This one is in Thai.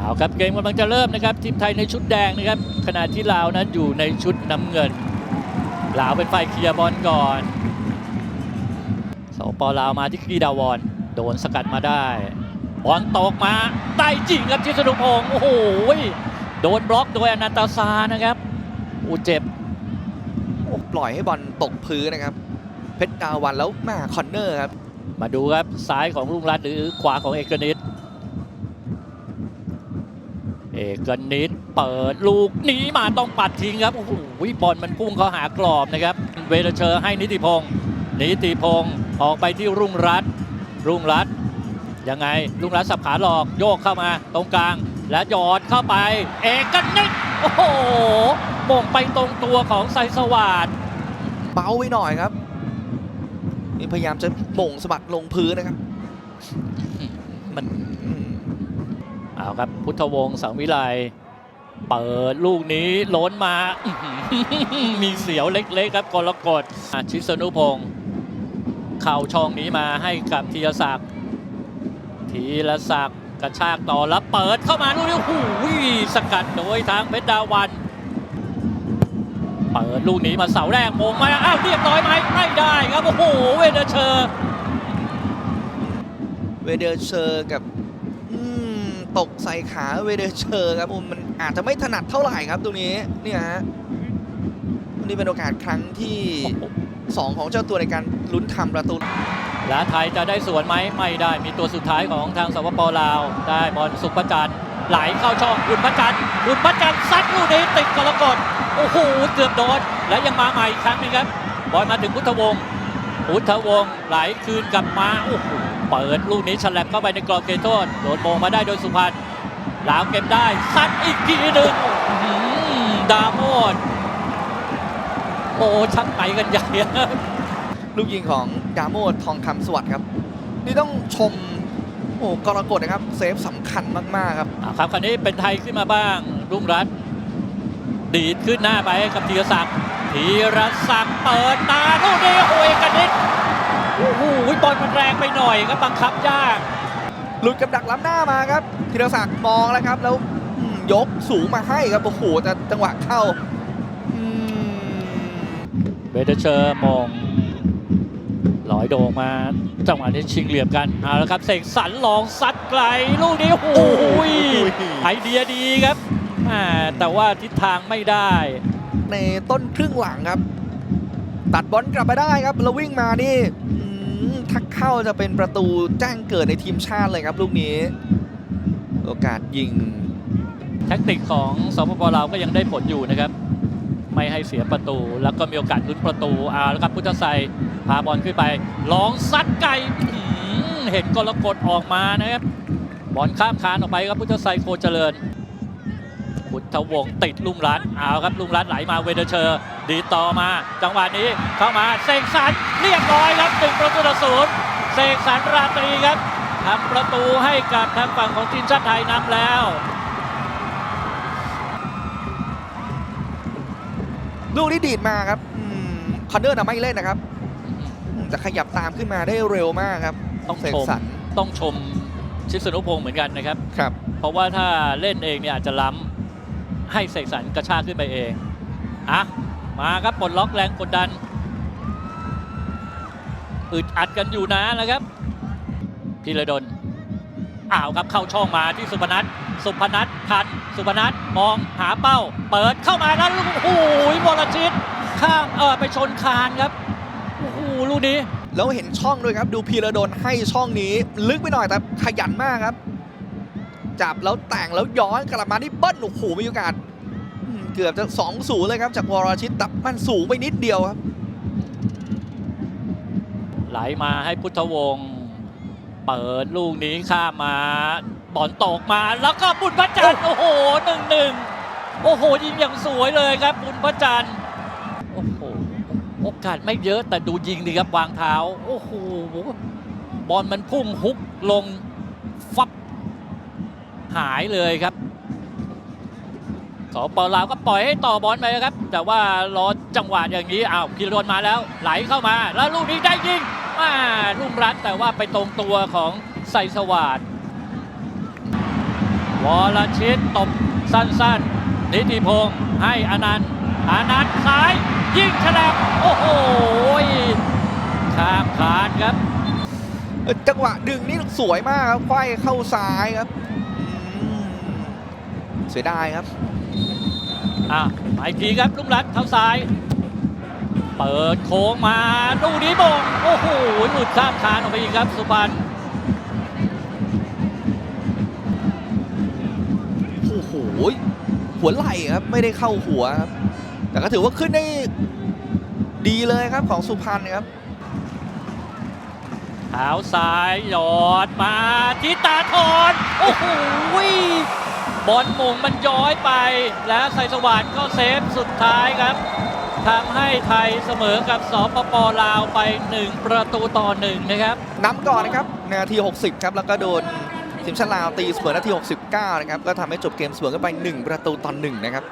เอาครับเกมกำลังจะเริ่มนะครับทีมไทยในชุดแดงนะครับขณะที่ลาวนั้นอยู่ในชุดน้ำเงินลาวเป็นฝ่ายเคลียร์บอลก่อนสปลาวมาที่กีดาวอนโดนสกัดมาได้บอลตกมาได้จริงครับจิสนุพงศ์โอ้โหโดนบล็อกโดยอนันตาซานะครับอูเจ็บโอ้ปล่อยให้บอลตกพื้นนะครับ เพชรดาวันแล้วมาคอนเนอร์ครับมาดูครับซ้ายของรุ่งรัตน์หรือขวาของเอกนิต เอกนิตเปิดลูกหนีมาต้องปัดทิ้งครับ โอ้โหบอลมันพุ่งเข้าหากรอบนะครับ เวลเชอร์ให้นิติพงศ์นิติพงศ์ออกไปที่รุ่งรัตรุ่งรัตยังไงรุ่งรัตสับขาหลอกโยกเข้ามาตรงกลาง และหยอดเข้าไป เอกนิตโอ้โหมงไปตรงตัวของไซสวาดเบาไปหน่อยครับนี่พยายามจะหม่งสะบัดลงพื้นนะครับ มัน เอาครับ พุทธวงศ์สังวิไลเปิดลูกนี้ล้นมา มีเสียวเล็กๆครับกรกฎชิสนุพงศ์เข่าช่องนี้มาให้กับธีรศักดิ์ธีรศักดิ์กระชากต่อแล้วเปิดเข้ามาลูกนี้โอ้โหสกัดโดยทางเพชรดาวัน เปิดลูกนี้มาเสาแรกมงมาอ้าวเรียบร้อยไหมไม่ได้ครับโอ้โหเวเดเชอร์ เวเดเชอร์กับ ตกใส่ขาเวเดเชอร์ครับผมมันอาจจะไม่ถนัดเท่าไหร่ครับตรงนี้เนี่ยฮะวันนี้เป็นโอกาสครั้งที่ 2 ของเจ้าตัวในการลุ้นทำประตูและไทยจะได้สวนไหมไม่ได้มีตัวสุดท้ายของทางสปปลาว ได้บอลสุภจันไหลเข้าช่องบุญพระจันบุญพระจันซัดลูกนี้ติดกรกฎโอ้โหเกือบโดนและยังมาใหม่อีกครั้งหนึงครับบอลมาถึงพุทธวงศ์พุทธวงศ์ไหลคืนกลับมาโอ้โห เปิดลูกนี้ฉลับเข้าไปในกรอบเขตโทษโดนโมงมาได้โดยสุพรรณลาวเก็บได้ซัดอีกทีหนึ่งดาโมดโอ้ชักไปกันใหญ่ลูกยิงของดาโมดทองคำสวัสดิ์ครับ นี่ต้องชมโอ้กรกฎนะครับเซฟสำคัญมาก ๆ ครับครับคราวนี้เป็นไทยขึ้นมาบ้างรุ่งรัตน์ดีดขึ้นหน้าไปกับธีรศักดิ์ธีรศักดิ์เปิดมาลูกนี้โอ้ยกระนิด โอ้โหบอลมันแรงไปหน่อยครับบังคับยากหลุดกับดักล้ำหน้ามาครับธีรศักดิ์มองแล้วครับ แล้วอืมยกสูงมาให้ครับโอ้โหแต่จังหวะเข้าอืมเบเดเชอร์มองลอยโด่งมาจังหวะนี้ชิงเหลี่ยมกันเอาละครับเสกสรรลองซัดไกลลูกนี้โอ้โหไอเดียดีครับอ่าแต่ว่าทิศทางไม่ได้ ในต้นครึ่งหลังครับ ตัดบอลกลับมาได้ครับแล้ววิ่งมานี่อืม ถ้าเข้าจะเป็นประตูแจ้งเกิดในทีมชาติเลยครับลูกนี้ โอกาสยิง แท็กติกของสปปลาวก็ยังได้ผลอยู่นะครับ ไม่ให้เสียประตู แล้วก็มีโอกาสลุ้นประตูเอาแล้วครับพุทธไซพาบอลขึ้นไปลองซัดไก่เห็นกรกฎออกมานะครับบอลข้ามคานออกไปครับพุทธไซโคเจริญ พุทธวงศ์ติดลุงรัตน์เอาครับลุงรัตน์ไหลมาเวเดอร์เชอร์ ดีต่อมา จังหวะนี้เข้ามาเสกสรรเรียบร้อยครับหนึ่งประตูต่อศูนย์เสกสรรราตรีครับทำประตูให้กับทางฝั่งของทีมชาติไทยนำแล้วลูกนี้ดีดมาครับอืมคอนเนอร์นะไม่เล่นนะครับอืมจะขยับตามขึ้นมาได้เร็วมากครับ ต้องเสชกมสรรต้องชมชิสนุพงศ์เหมือนกันนะครับครับ เพราะว่าถ้าเล่นเองเนี่ยอาจจะล้ำ ให้เสกสรรกระชากขึ้นไปเองอะมาครับปลดล็อกแรงกดดันอึดอัดกันอยู่นะนะครับพีระดลอ้าวครับเข้าช่องมาที่สุพนัทสุพนัททันสุพนัทมองหาเป้า เปิดเข้ามาแล้วลูกโอ้โหวรชิตข้ามเออไปชนคานครับโอ้โหลูกนี้แล้วเห็นช่องด้วยครับ ดูพีระดนให้ช่องนี้ลึกไปหน่อยแต่ขยันมากครับ จับแล้วแต่งแล้วย้อนกลับมาที่เบิ้ลโอ้โหมีโอกาส เกือบจะ2อศูนย์เลยครับ จากวรชิตแต่มันสูงไปนิดเดียวครับ ไหลมาให้พุทธวงศ์เปิดลูกนี้ข้ามมาบอลตกมาแล้วก็บุญพระจันทร์โอ้โหหนึ่งหนึ่งโอ้โหยิงอย่างสวยเลยครับ บุญพระจันทร์โอ้โหโอกาสไม่เยอะแต่ดูยิงดีครับวางเท้า โอ้โหบอลมันพุ่งฮุกลงฟับหายเลยครับ สปลาวก็ปล่อยให้ต่อบอลไปครับ แต่ว่ารอจังหวะอย่างนี้อ้าวพิรดลมาแล้ว ไหลเข้ามา แล้วลูกนี้ได้ยิงมาลุ่มรัดแต่ว่าไปตรงตัวของไซสวาดวรชิตตบสั้นๆ นิติพงศ์ให้อนันต์อนันต์ซ้าย ยิงฉลับโอ้โหข้ามคานครับ จังหวะดึงนี่สวยมากครับควายเข้าซ้ายครับเสียดายครับ อะมาอีกทีครับลุงรัตเท้าซ้าย เปิดโค้งมาลูกนี้บงโอ้โหหลุดข้ามคานออกไปอีกครับสุพรรณโอ้โหหัวไหล่ครับไม่ได้เข้าหัวครับ แต่ก็ถือว่าขึ้นได้ดีเลยครับของสุพรรณครับเท้าซ้ายหยอดมาที่ตาทอนโอ้โห บอลมุงมันย้อยไปแล้วไซสวัสด์ก็เซฟสุดท้ายครับทำให้ไทยเสมอกับสปปลาวไป 1 ประตูต่อหนึ่งนะครับนำก่อนนะครับนนาที 60 ครับ แล้วก็โดนทีมชาติลาวตีเสมอนาที 69 นะครับ ก็ทำให้จบเกมเสมอกันไป 1 ประตูต่อ1นะครับ